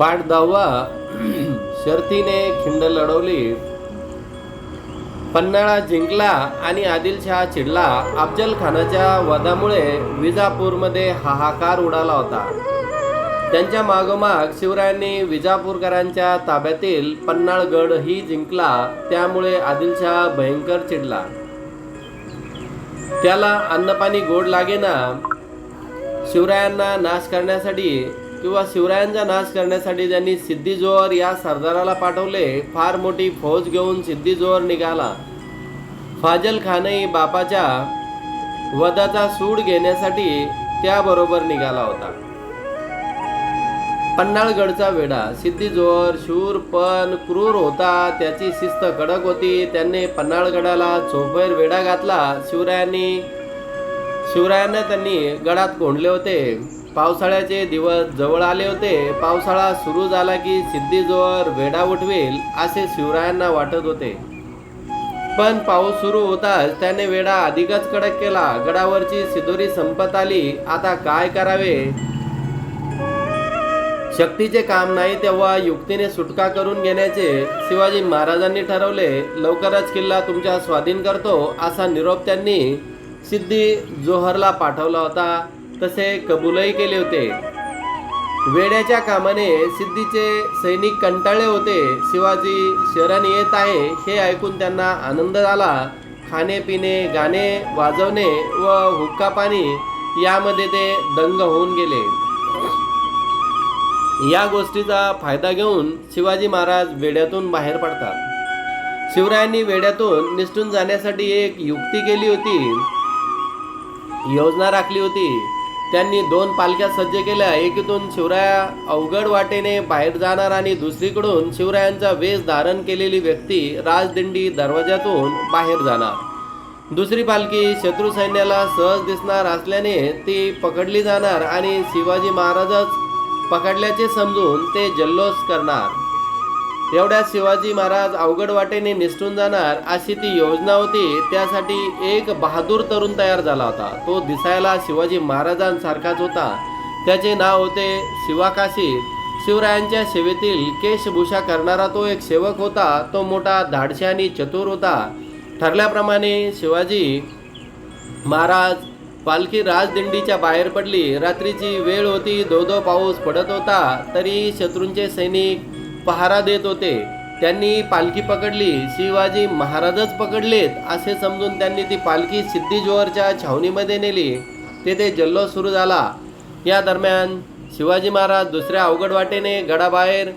पाठ दहावा. शर्तीने खिंड लढवली पन्हाळा जिंकला आणि आदिलशहा चिडला. अफजल खानाच्या वधामुळे विजापूरमध्ये हाहाकार उडाला होता. त्यांच्या मागोमाग शिवरायांनी विजापूरकरांच्या ताब्यातील पन्हाळगड ही जिंकला. त्यामुळे आदिलशहा भयंकर चिडला. त्याला अन्नपाणी गोड लागेना. शिवरायांना नाश करण्यासाठी किंवा शिवरायांचा नाश करण्यासाठी त्यांनी सिद्धी या सरदाराला पाठवले. फार मोठी फौज घेऊन सिद्धी निघाला. फाजल खानही बापाच्या वधाचा सूड घेण्यासाठी त्याबरोबर निघाला होता. पन्हाळगडचा वेढा. सिद्धीजोहर शूर पण क्रूर होता. त्याची शिस्त कडक होती. त्यांनी पन्हाळगडाला चोफेर वेढा घातला. शिवरायांनी शिवरायांना त्यांनी गडात कोंडले होते. पावसाळ्याचे दिवस जवळ आले होते. पावसाळा सुरू झाला की सिद्धीजवळ वेढा उठवेल असे शिवरायांना वाटत होते. पण पाऊस सुरू होताच त्याने वेढा अधिकच कडक केला. गडावरची सिदोरी संपत आली. आता काय करावे? शक्तीचे काम नाही तेव्हा युक्तीने सुटका करून घेण्याचे शिवाजी महाराजांनी ठरवले. लवकरच किल्ला तुमच्या स्वाधीन करतो असा निरोप त्यांनी सिद्धी जोहरला पाठवला होता. तसे कबूलही केले होते. वेड्याच्या कामाने सिद्धीचे सैनिक कंटाळले होते. शिवाजी शरण येत आहे हे ऐकून त्यांना आनंद झाला. खाणे पिणे गाणे वाजवणे व हुक्का पाणी यामध्ये ते दंग होऊन गेले. या गोष्टीचा फायदा घेऊन शिवाजी महाराज वेड्यातून बाहेर पडतात. शिवरायांनी वेड्यातून निसटून जाण्यासाठी एक युक्ती केली होती. योजना राखली होती. त्यांनी दोन पालख्या सज्ज केल्या. एकीतून शिवराया अवघड वाटेने बाहेर जाणार आणि दुसरीकडून शिवरायांचा वेश धारण केलेली व्यक्ती राजदिंडी दरवाजातून बाहेर जाणार. दुसरी पालखी शत्रू सैन्याला सहज दिसणार असल्याने ती पकडली जाणार आणि शिवाजी महाराजच पकडल्याचे समजून ते जल्लोष करणार. एवढ्यात शिवाजी महाराज अवघड वाटेने निसटून जाणार अशी ती योजना होती. त्यासाठी एक बहादूर तरुण तयार झाला होता. तो दिसायला शिवाजी महाराजांसारखाच होता. त्याचे नाव होते शिवाकाशी. शिवरायांच्या सेवेतील केशभूषा करणारा तो एक सेवक होता. तो मोठा धाडशी आणि चतुर होता. ठरल्याप्रमाणे शिवाजी महाराज पालखी राजदिंडीच्या बाहेर पडली. रात्रीची वेळ होती. धो धो पाऊस पडत होता. तरी शत्रूंचे सैनिक पहारा देत होते. त्यांनी पालखी पकडली. शिवाजी महाराजच पकडलेत असे समजून त्यांनी ती पालखी सिद्धी जोहरच्या छावणीमध्ये नेली. तेथे जल्लोष सुरू झाला. या दरम्यान शिवाजी महाराज दुसऱ्या अवघड वाटेने गडाबाहेर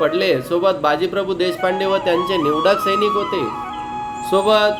पडले. सोबत बाजीप्रभू देशपांडे व त्यांचे निवडक सैनिक होते. सोबत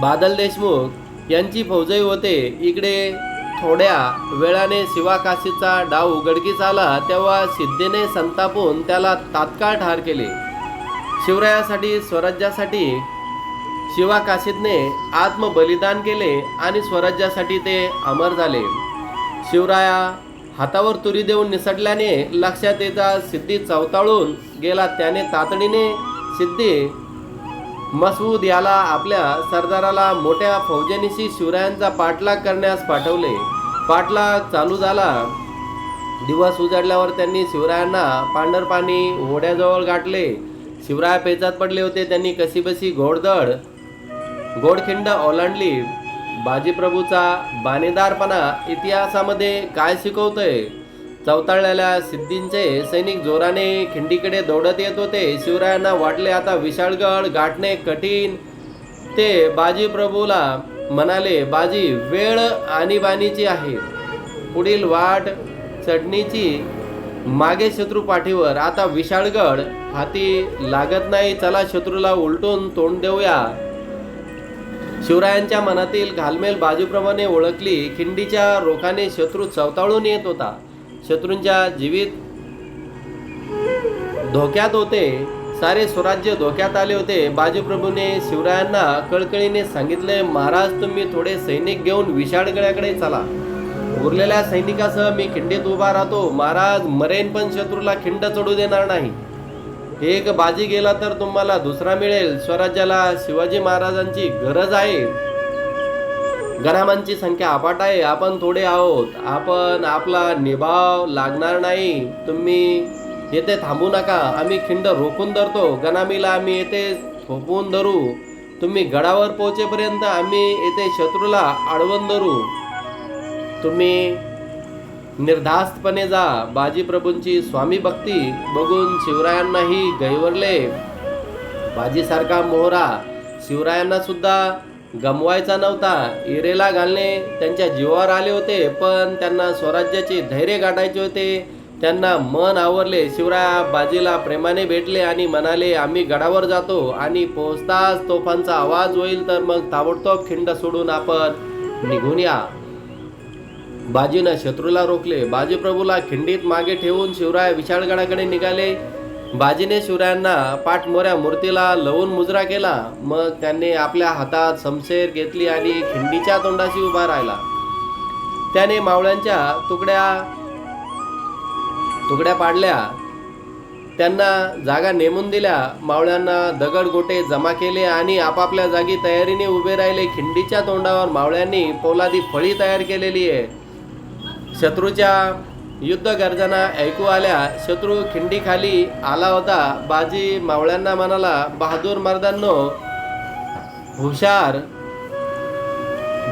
बादल देशमुख यांची फौजही होते. इकडे थोड्या वेळाने शिवाकाशीचा डाव उघडकीस आला तेव्हा सिद्धीने संतापून त्याला तात्काळ ठार केले. शिवरायासाठी स्वराज्यासाठी शिवाकाशीतने आत्मबलिदान केले आणि स्वराज्यासाठी ते अमर झाले. शिवराया हातावर तुरी देऊन निसटल्याने लक्षात येता सिद्धी चवताळून गेला. त्याने तातडीने सिद्धी मसूद याला आपल्या सरदाराला मोठ्या फौजेनिशी शिवरायांचा पाठलाग करण्यास पाठवले. पाठलाग चालू झाला. दिवस उजाडल्यावर त्यांनी शिवरायांना पांढरपाणी ओढ्याजवळ गाठले. शिवराय पेचात पडले होते त्यांनी कशीबशी घोडदळ घोडखिंड ओलांडली. बाजीप्रभूचा बाणेदारपणा इतिहासामध्ये काय शिकवतोय? चवताळलेल्या सिद्धींचे सैनिक जोराने खिंडीकडे दौडत येत होते. शिवरायांना वाटले आता विशाळगड गाठणे कठीण. ते बाजी प्रभूला म्हणाले बाजी वेळ आणीबाणीची आहे. पुढील वाट चढणीची मागे शत्रू पाठीवर आता विशाळगड हाती लागत नाही. चला शत्रूला उलटून तोंड देऊया. शिवरायांच्या मनातील घालमेल बाजूप्रमाणे ओळखली. खिंडीच्या रोखाने शत्रू चवताळून येत होता. शत्रूंच्या जीवित धोक्यात होते. सारे स्वराज्य धोक्यात आले होते. बाजीप्रभूने शिवरायांना कळकळीने सांगितले महाराज तुम्ही थोडे सैनिक घेऊन विशाळगडाकडे चला. उरलेल्या सैनिकासह मी खिंडीत उभा राहतो. महाराज मरेन पण शत्रूला खिंड चढू देणार नाही. एक बाजी गेला तर तुम्हाला दुसरा मिळेल. स्वराज्याला शिवाजी महाराजांची गरज आहे. गरामांची संख्या अपाट आहे. आपण थोडे आहोत. आपण आपला निभाव लागणार नाही. तुम्ही येथे थांबू नका. आम्ही खिंड रोखून धरतो. गनामीला आम्ही येथे थोपवून धरू. तुम्ही गडावर पोहोचेपर्यंत आम्ही येथे शत्रूला आडवून धरू. तुम्ही निर्धास्तपणे जा. बाजीप्रभूंची स्वामी भक्ती बघून शिवरायांनाही गैवरले. बाजीसारखा मोहरा शिवरायांना सुद्धा गमवायचा नव्हता. इरेला घालणे त्यांच्या जीवावर आले होते पण त्यांना स्वराज्याचे धैर्य गाठायचे होते. त्यांना मन आवरले. शिवराया बाजीला प्रेमाने भेटले आणि म्हणाले आम्ही गडावर जातो आणि पोहोचताच तोफांचा आवाज होईल तर मग ताबडतोब खिंड सोडून आपण निघून या. बाजीनं शत्रूला रोखले. बाजीप्रभूला खिंडीत मागे ठेवून शिवराय विशाळगडाकडे निघाले. बाजीने शिवरायांना पाठमोऱ्या मूर्तीला लवून मुजरा केला. मग त्यांनी आपल्या हातात समशेर घेतली आणि खिंडीच्या तोंडाशी उभा राहिला. त्याने मावळ्यांच्या तुकड्या तुकड्या पाडल्या. त्यांना जागा नेमून दिल्या. मावळ्यांना दगड गोटे जमा केले आणि आपापल्या जागी तयारीने उभे राहिले. खिंडीच्या तोंडावर मावळ्यांनी पोलादी फळी तयार केलेली आहे. शत्रूच्या युद्ध गर्जना ऐकू आल्या शत्रू खिंडीखाली आला होता. बाजी मावळ्यांना म्हणाला बहादूर मर्दांनो हुशार.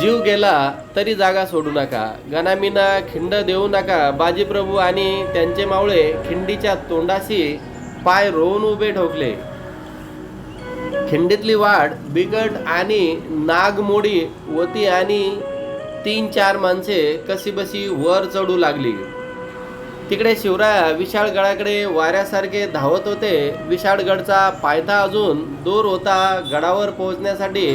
जीव गेला तरी जागा सोडू नका. गनामीना खिंड देऊ नका. बाजीप्रभू आणि त्यांचे मावळे खिंडीच्या तोंडाशी पाय रोवून उभे ठोकले. खिंडीतली वाट बिकट आणि नागमोडी होती आणि तीन चार माणसे कशीबशी वर चढू लागली. तिकडे शिवराया विशाळगडाकडे वाऱ्यासारखे धावत होते. विशाळगडचा पायथा अजून दूर होता. गडावर पोहोचण्यासाठी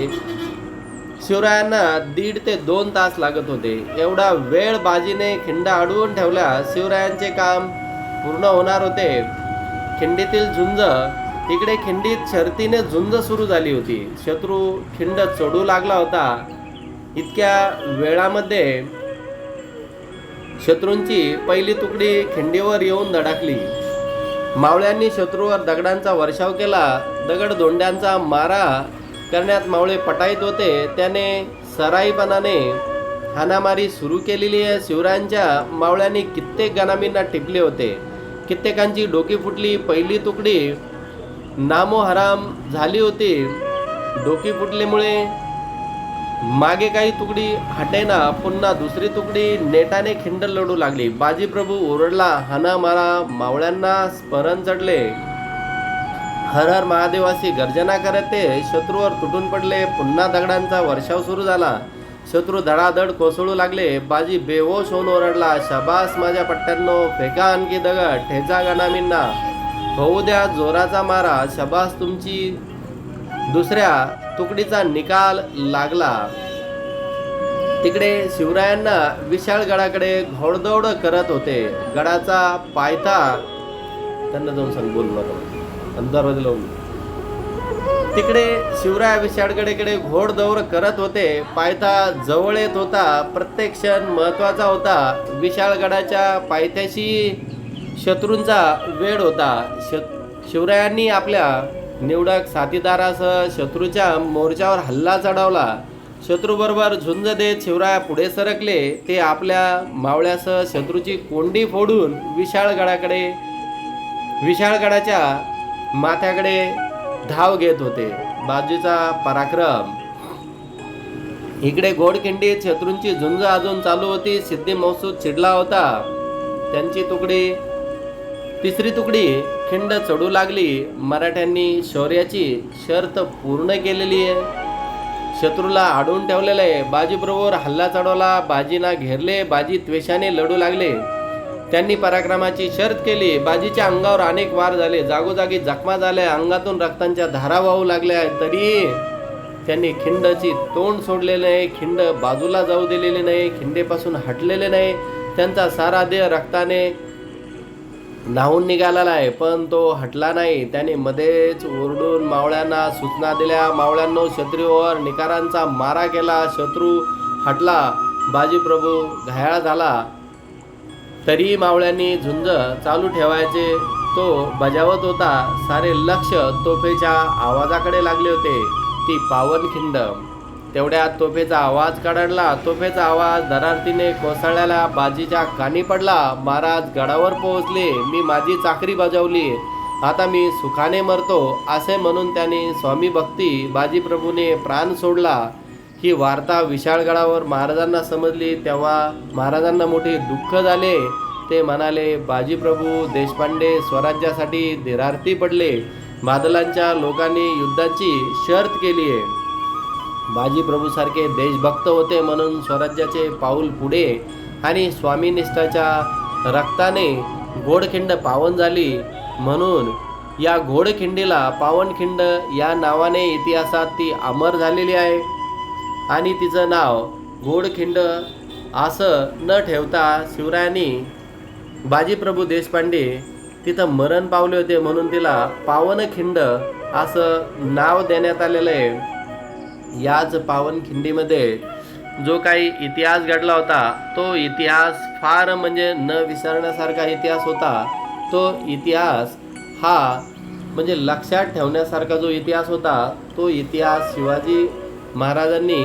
शिवरायांना दीड ते दोन तास लागत होते. एवढा वेळ बाजीने खिंड अडवून ठेवल्या शिवरायांचे काम पूर्ण होणार होते. खिंडीतील झुंज इकडे खिंडीत शर्तीने झुंज सुरू झाली होती. शत्रू खिंड चढू लागला होता. इतक्या वेळामध्ये शत्रूंची पहिली तुकडी खिंडीवर येऊन धडकली. मावळ्यांनी शत्रूवर दगडांचा वर्षाव केला. दगड दोंड्यांचा मारा करण्यात मावळे पटाईत होते. त्याने सराईपणाने हाणामारी सुरू केलेली आहे. शिवरायांच्या मावळ्यांनी कित्येक गनामींना टिपले होते. कित्येकांची डोकी फुटली. पहिली तुकडी नामोहराम झाली होती. डोकी फुटल्यामुळे मागे काही तुकडी हटेना पुन्हा दुसरी तुकडी नेटाने खिंडल लढू लागली. बाजीप्रभू ओरडला हाना मारा मावळ्यांना स्मरण चढले हर हर महादेवाची गर्जना करत. ते शत्रूवर तुटून पडले पुन्हा दगडांचा वर्षाव सुरू झाला. शत्रू धडाधड कोसळू लागले बाजी बेहोश होऊन ओरडला शबास माझ्या पट्ट्यांनो फेका आणखी दगड ठेचा गणामींना होऊ द्या जोराचा मारा शबास तुमची दुसऱ्या तुकडीचा निकाल लागला. तिकडे शिवरायांना विशाळ गडाकडे घोडदौड करत होते. गडाचा पायथा त्यांना जाऊन सांग बोल अंधारमध्ये लावून तिकडे शिवराय विशाळगडेकडे घोडदौड करत होते. पायथा जवळ येत होता. प्रत्येक क्षण महत्त्वाचा होता. विशाळगडाच्या पायथ्याशी शत्रूंचा वेळ होता. श शिवरायांनी आपल्या निवडक साथीदारासह शत्रूच्या मोर्चावर हल्ला चढवला. शत्रूबरोबर झुंज देत शिवराया पुढे सरकले. ते आपल्या मावळ्यासह शत्रूची कोंडी फोडून विशाळगडाकडे विशाळगडाच्या माथ्याकडे धाव घेत होते. बाजूचा पराक्रम. इकडे घोडखिंडीत शत्रूंची झुंज अजून चालू होती. सिद्धी मौसूद चिडला होता. त्यांची तुकडी तिसरी तुकडी खिंड चढू लागली. मराठ्यांनी शौर्याची शर्त पूर्ण केलेली आहे. शत्रूला आडून ठेवलेलं आहे बाजीबरोबर हल्ला चढवला. बाजीना घेरले बाजी त्वेषाने लढू लागले. त्यांनी पराक्रमाची शर्त केली. बाजीच्या अंगावर अनेक वार झाले. जागोजागी जखमा झाल्या. अंगातून रक्तांच्या धारा वाहू लागल्या. तरी त्यांनी खिंडची तोंड सोडलेले नाही. खिंड बाजूला जाऊ दिलेली नाही. खिंडेपासून हटलेले नाही. त्यांचा सारा देह रक्ताने न्हावून निघालेला आहे पण तो हटला नाही. त्याने मध्येच ओरडून मावळ्यांना सूचना दिल्या. मावळ्यांनो शत्रूवर निकारांचा मारा केला. शत्रू हटला. बाजीप्रभू घायाळ झाला. तरी मावळ्यांनी झुंज चालू ठेवायचे. तो बजावत होता. सारे लक्ष तोफेच्या आवाजाकडे लागले होते. ती पावनखिंड. तेवढ्यात तोफेचा आवाज काढला. तोफेचा आवाज दरारतीने कोसळल्याला बाजीच्या कानी पडला. महाराज गडावर पोहोचले. मी माझी चाकरी बजावली. आता मी सुखाने मरतो असे म्हणून त्याने स्वामी भक्ती बाजीप्रभूने प्राण सोडला. ही वार्ता विशाळगडावर महाराजांना समजली. तेव्हा महाराजांना मोठे दुःख झाले. ते म्हणाले बाजीप्रभू देशपांडे स्वराज्यासाठी धीरार्थी पडले. बादलांच्या लोकांनी युद्धाची शर्त केली आहे बाजीप्रभूसारखे देशभक्त होते म्हणून स्वराज्याचे पाऊल पुढे आणि स्वामीनिष्ठाच्या रक्ताने घोडखिंड पावन झाली म्हणून या घोडखिंडीला पावनखिंड या नावाने इतिहासात ती अमर झालेली आहे. आणि तिचं नाव घोडखिंड असं न ठेवता शिवरायांनी बाजीप्रभू देशपांडे तिथं मरण पावले होते म्हणून तिला पावनखिंड असं नाव देण्यात आलेलं आहे. याच पावनखिंडीमध्ये जो काही इतिहास घडला होता तो इतिहास फार म्हणजे न विसरण्यासारखा इतिहास होता. तो इतिहास हा म्हणजे लक्षात ठेवण्यासारखा जो इतिहास होता तो इतिहास शिवाजी महाराजांनी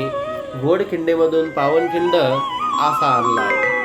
घोडखिंडीमधून पावनखिंड असा आणला. आहे